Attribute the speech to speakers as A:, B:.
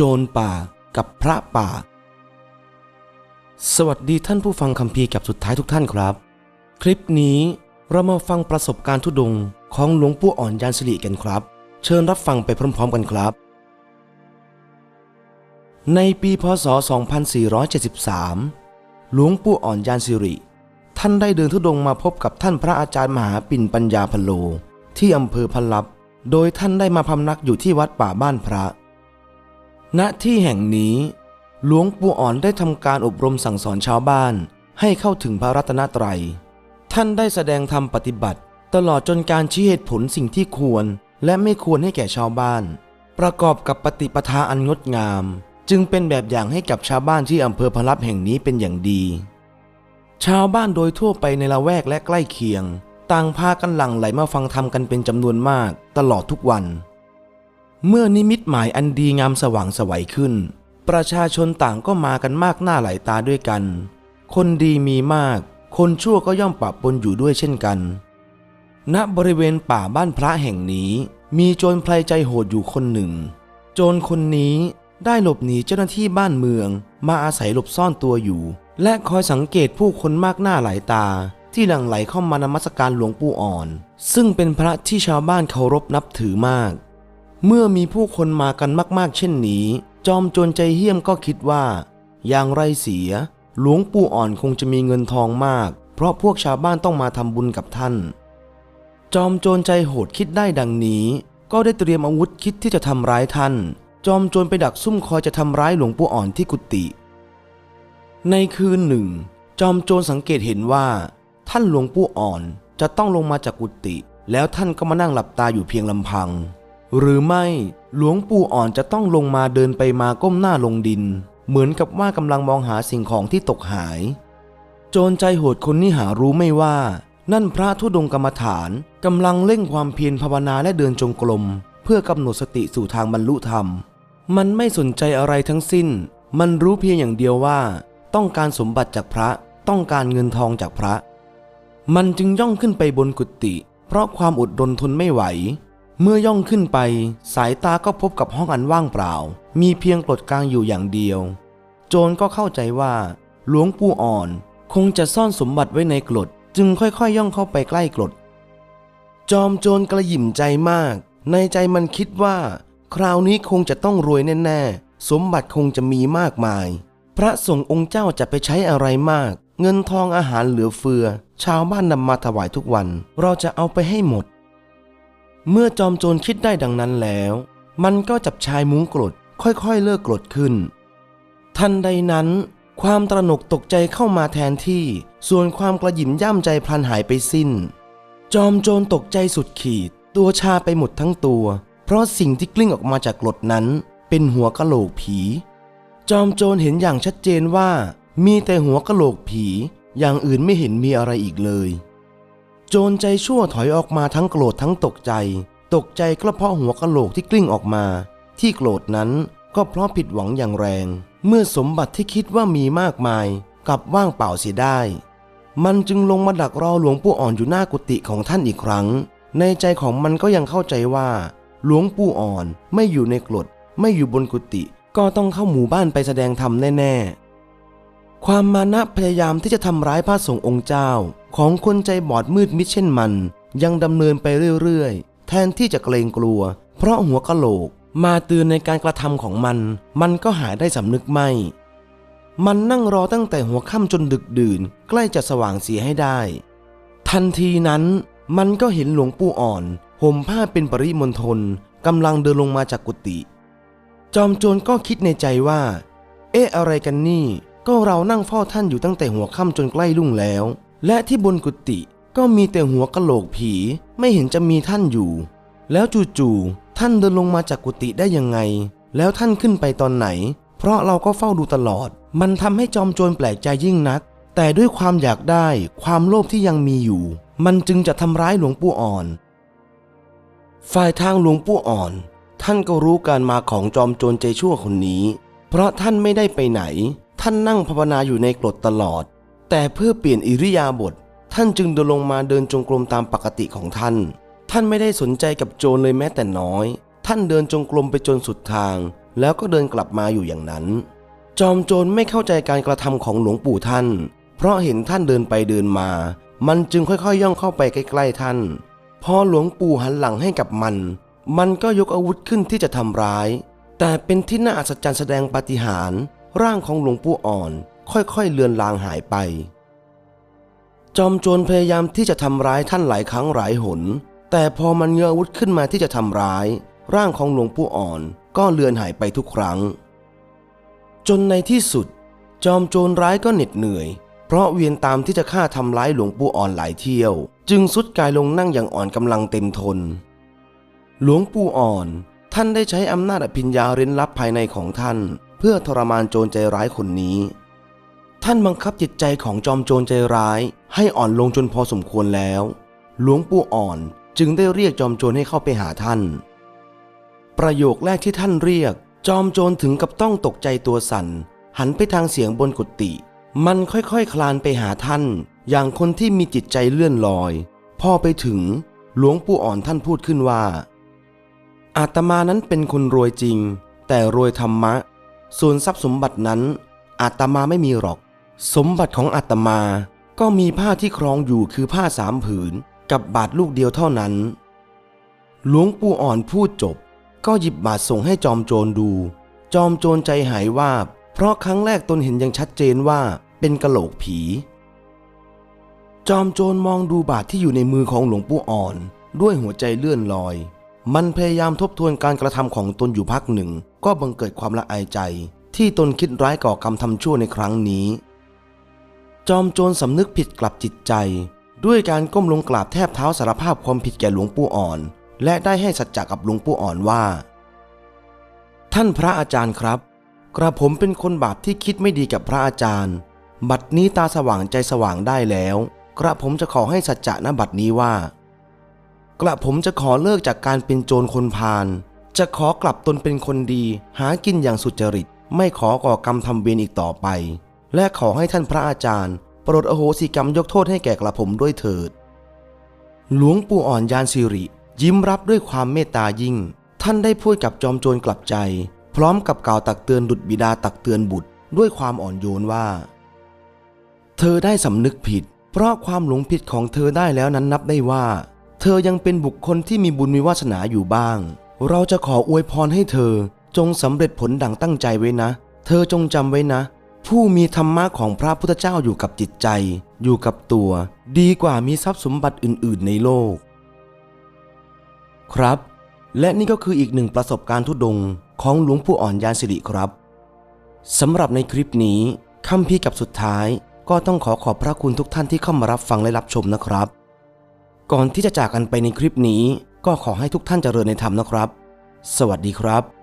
A: โจรป่ากับพระป่า สวัสดีท่านผู้ฟังคำพีกับสุดท้ายทุกท่านครับ คลิปนี้เรามาฟังประสบการณ์ทุดงของหลวงปู่อ่อนยานสิริกันครับ เชิญรับฟังไปพร้อมๆกันครับ ในปีพศ 2473 หลวงปู่อ่อนยานสิริ ท่านได้เดินทุดงมาพบกับท่านพระอาจารย์มหาปิ่นปัญญาพโล ที่อำเภอพลับ โดยท่านได้มาพำนักอยู่ที่วัดป่าบ้านพระ ณที่แห่งนี้ หลวงปู่อ่อนได้ทำการอบรมสั่งสอนชาวบ้าน ให้เข้าถึงพระรัตนตรัย ท่านได้แสดงธรรมปฏิบัติ ตลอดจนการชี้เหตุผลสิ่งที่ควร และไม่ควรให้แก่ชาวบ้าน ประกอบกับปฏิปทาอันงดงาม จึงเป็นแบบอย่างให้กับชาวบ้านที่อำเภอพลับแห่งนี้เป็นอย่างดี ชาวบ้านโดยทั่วไปในละแวกและใกล้เคียง ต่างพากันหลั่งไหลมาฟังธรรมกันเป็นจำนวนมาก ตลอดทุกวัน เมื่อนิมิตหมายอันดีงามสว่างสวัยขึ้น ประชาชนต่างก็มากันมากหน้าหลายตาด้วยกัน คนดีมีมาก คนชั่วก็ย่อมปะปนอยู่ด้วยเช่นกัน ณบริเวณป่าบ้านพระแห่งนี้ มีโจรไพรใจโหดอยู่คนหนึ่ง โจรคนนี้ได้หลบหนีเจ้าหน้าที่บ้านเมือง มาอาศัยหลบซ่อนตัวอยู่ และคอยสังเกตผู้คนมากหน้าหลายตา ที่หลั่งไหลเข้ามานมัสการหลวงปู่อ่อน ซึ่งเป็นพระที่ชาวบ้านเคารพนับถือมาก เมื่อมีผู้คนมากันมากๆ เช่นนี้ จอมโจรใจเหี้ยมก็คิดว่า อย่างไรเสีย หลวงปู่อ่อนคงจะมีเงินทองมาก เพราะพวกชาวบ้านต้องมาทำบุญกับท่าน จอมโจรใจโหดคิดได้ดังนี้ ก็ได้เตรียมอาวุธคิดที่จะทำร้ายท่าน จอมโจรไปดักซุ่มคอยจะทำร้ายหลวงปู่อ่อนที่กุฏิในคืนหนึ่ง จอมโจรสังเกตเห็นว่า ท่านหลวงปู่อ่อนจะต้องลงมาจากกุฏิแล้วท่านก็มานั่งหลับตาอยู่เพียงลำพัง หรือไม่หลวงปู่อ่อนจะต้องลงมาเดินไปมาก้มหน้าลงดิน เหมือนกับว่ากำลังมองหาสิ่งของที่ตกหาย โจรใจโหดคนนี้หารู้ไม่ว่า นั่นพระธุดงกรรมฐานกำลังเร่งความเพียรภาวนาและเดินจงกรมเพื่อกำหนดสติสู่ทางบรรลุธรรม มันไม่สนใจอะไรทั้งสิ้น มันรู้เพียงอย่างเดียวว่า ต้องการสมบัติจากพระต้องการเงินทองจากพระ มันจึงย่องขึ้นไปบนกุฏิเพราะความอดรนทนไม่ไหว เมื่อย่องขึ้นไป สายตาก็พบกับห้องอันว่างเปล่า มีเพียงกรดกลางอยู่อย่างเดียว โจรก็เข้าใจว่า หลวงปู่อ่อนคงจะซ่อนสมบัติไว้ในกรดจึงค่อยๆย่องเข้าไปใกล้กรดจอมโจรกระหยิ่มใจมาก ในใจมันคิดว่า คราวนี้คงจะต้องรวยแน่ๆ สมบัติคงจะมีมากมาย พระสงฆ์องค์เจ้าจะไปใช้อะไรมาก เงินทองอาหารเหลือเฟือ ชาวบ้านนำมาถวายทุกวัน เราจะเอาไปให้หมด เมื่อจอมโจรคิดได้ดังนั้นแล้ว มันก็จับชายมุ้งกรดค่อยๆ เลิกกรดขึ้น ทันใดนั้น ความตระหนกตกใจเข้ามาแทนที่ ส่วนความกระหยิ่มย่ำใจพลันหายไปสิ้น จอมโจรตกใจสุดขีด ตัวชาไปหมดทั้งตัว เพราะสิ่งที่กลิ้งออกมาจากกรดนั้น เป็นหัวกะโหลกผี จอมโจรเห็นอย่างชัดเจนว่า มีแต่หัวกะโหลกผี อย่างอื่นไม่เห็นมีอะไรอีกเลย โจรใจชั่วถอยออกมาทั้งโกรธทั้งตกใจ ตกใจก็เพราะหัวกะโหลกที่กลิ้งออกมา ที่โกรธนั้นก็เพราะผิดหวังอย่างแรง เมื่อสมบัติที่คิดว่ามีมากมายกลับว่างเปล่าเสียได้ มันจึงลงมาดักรอหลวงปู่อ่อนอยู่หน้ากุฏิของท่านอีกครั้ง ในใจของมันก็ยังเข้าใจว่า หลวงปู่อ่อนไม่อยู่ในกรดไม่อยู่บนกุฏิก็ต้องเข้าหมู่บ้านไปแสดงธรรมแน่ๆ ความมานะพยายามที่จะทำร้ายพระสงฆ์องค์เจ้า ของคนใจบอดมืดมิดเช่นมัน ยังดำเนินไปเรื่อยๆ แทนที่จะเกรงกลัว เพราะหัวกะโหลกมาเตือนในการกระทำของมัน มันก็หายได้สำนึกไม่ มันนั่งรอตั้งแต่หัวค่ำจนดึกดื่น ใกล้จะสว่างเสียให้ได้ ทันทีนั้น มันก็เห็นหลวงปู่อ่อนห่มผ้าเป็นปริมณฑลกำลังเดินลงมาจากกุฏิจอมโจรก็คิดในใจว่า เอ๊ะอะไรกันนี่ ก็เรานั่งเฝ้าท่านอยู่ตั้งแต่หัวค่ำจนใกล้รุ่งแล้ว และที่บนกุฏิก็มีแต่หัวกะโหลกผีไม่เห็นจะมีท่านอยู่ แล้วจู่ๆท่านเดินลงมาจากกุฏิได้ยังไง แล้วท่านขึ้นไปตอนไหน เพราะเราก็เฝ้าดูตลอด มันทำให้จอมโจรแปลกใจยิ่งนัก แต่ด้วยความอยากได้ความโลภที่ยังมีอยู่ มันจึงจะทำร้ายหลวงปู่อ่อน ฝ่ายทางหลวงปู่อ่อน ท่านก็รู้การมาของจอมโจรใจชั่วคนนี้ เพราะท่านไม่ได้ไปไหน ท่านนั่งภาวนาอยู่ในกรดตลอด แต่เพื่อเปลี่ยนอิริยาบถท่านจึงเดินลงมาเดินจงกรมตามปกติของท่าน ท่านไม่ได้สนใจกับโจรเลยแม้แต่น้อย ท่านเดินจงกรมไปจนสุดทาง แล้วก็เดินกลับมาอยู่อย่างนั้น จอมโจรไม่เข้าใจการกระทำของหลวงปู่ท่าน เพราะเห็นท่านเดินไปเดินมา มันจึงค่อยๆย่องเข้าไปใกล้ๆท่าน พอหลวงปู่หันหลังให้กับมัน มันก็ยกอาวุธขึ้นที่จะทำร้าย แต่เป็นที่น่าอัศจรรย์แสดงปาฏิหาริย์ร่างของหลวงปู่อ่อน ค่อยๆเลือนลางหายไป จอมโจรพยายามที่จะทำร้ายท่านหลายครั้งหลายหน แต่พอมันเงื้ออาวุธขึ้นมาที่จะทำร้าย ร่างของหลวงปู่อ่อนก็เลือนหายไปทุกครั้ง จนในที่สุด จอมโจรร้ายก็เหน็ดเหนื่อย เพราะเวียนตามที่จะฆ่าทำร้ายหลวงปู่อ่อนหลายเที่ยว จึงสุดกายลงนั่งอย่างอ่อนกำลังเต็มทน หลวงปู่อ่อนท่านได้ใช้อำนาจอภิญญาเร้นลับภายในของท่าน เพื่อทรมานโจรใจร้ายคนนี้ ท่านบังคับจิตใจของจอมโจรใจร้าย ให้อ่อนลงจนพอสมควรแล้ว หลวงปู่อ่อนจึงได้เรียกจอมโจรให้เข้าไปหาท่าน ประโยคแรกที่ท่านเรียก จอมโจรถึงกับต้องตกใจตัวสั่น หันไปทางเสียงบนกุฏิมันค่อยๆคคลานไปหาท่าน อย่างคนที่มีจิตใจเลื่อนลอย พอไปถึง หลวงปู่อ่อนท่านพูดขึ้นว่า อาตมานั้นเป็นคนรวยจริง แต่รวยธรรมะ ส่วนทรัพย์สมบัตินั้น อาตมาไม่มีหรอก สมบัติของอาตมา ก็มีผ้าที่ครองอยู่คือผ้าสามผืนกับบาทลูกเดียวเท่านั้น หลวงปู่อ่อนพูดจบ ก็หยิบบาทส่งให้จอมโจรดู จอมโจรใจหายวาบ เพราะครั้งแรกตนเห็นอย่างชัดเจนว่าเป็นกะโหลกผี จอมโจรมองดูบาทที่อยู่ในมือของหลวงปู่อ่อน ด้วยหัวใจเลื่อนลอย มันพยายามทบทวนการกระทำของตนอยู่พักหนึ่ง ก็บังเกิดความละอายใจ ที่ตนคิดร้ายก่อกรรมทำชั่วในครั้งนี้ จอมโจรสำนึกผิดกลับจิตใจ ด้วยการก้มลงกราบแทบเท้าสารภาพความผิดแก่หลวงปู่อ่อน และได้ให้สัจจะกับหลวงปู่อ่อนว่า ท่านพระอาจารย์ครับ กระผมเป็นคนบาปที่คิดไม่ดีกับพระอาจารย์ บัดนี้ตาสว่างใจสว่างได้แล้ว กระผมจะขอให้สัจจะณบัดนี้ว่า กระผมจะขอเลิกจากการเป็นโจรคนพาลจะขอกลับตนเป็นคนดี หากินอย่างสุจริต ไม่ขอก่อกรรมทำเวรอีกต่อไป และขอให้ท่านพระอาจารย์ โปรดอโหสิกรรมยกโทษให้แก่กระผมด้วยเถิด หลวงปู่อ่อนยานสิริ ยิ้มรับด้วยความเมตตายิ่ง ท่านได้พูดกับจอมโจรกลับใจ พร้อมกับกล่าวตักเตือนดุจบิดาตักเตือนบุตร ด้วยความอ่อนโยนว่า เธอได้สำนึกผิด เพราะความหลงผิดของเธอได้แล้วนั้นนับได้ว่า เธอยังเป็นบุคคลที่มีบุญมีวาสนาอยู่บ้าง เราจะขออวยพรให้เธอจงสำเร็จผลดังตั้งใจไว้นะ เธอจงจำไว้นะ ผู้มีธรรมะของพระพุทธเจ้าอยู่กับจิตใจ อยู่กับตัว ดีกว่ามีทรัพย์สมบัติอื่น ๆ ในโลก ครับ และนี่ก็คืออีกหนึ่งประสบการณ์ทุดงของหลวงปู่อ่อนยานสิริครับสำหรับในคลิปนี้คำพี่กับสุดท้าย ก็ต้องขอขอบพระคุณทุกท่านที่เข้ามารับฟังและรับชมนะครับ ก่อนที่จะจากกันไปในคลิปนี้ ก็ขอให้ทุกท่านเจริญในธรรมนะครับ สวัสดีครับ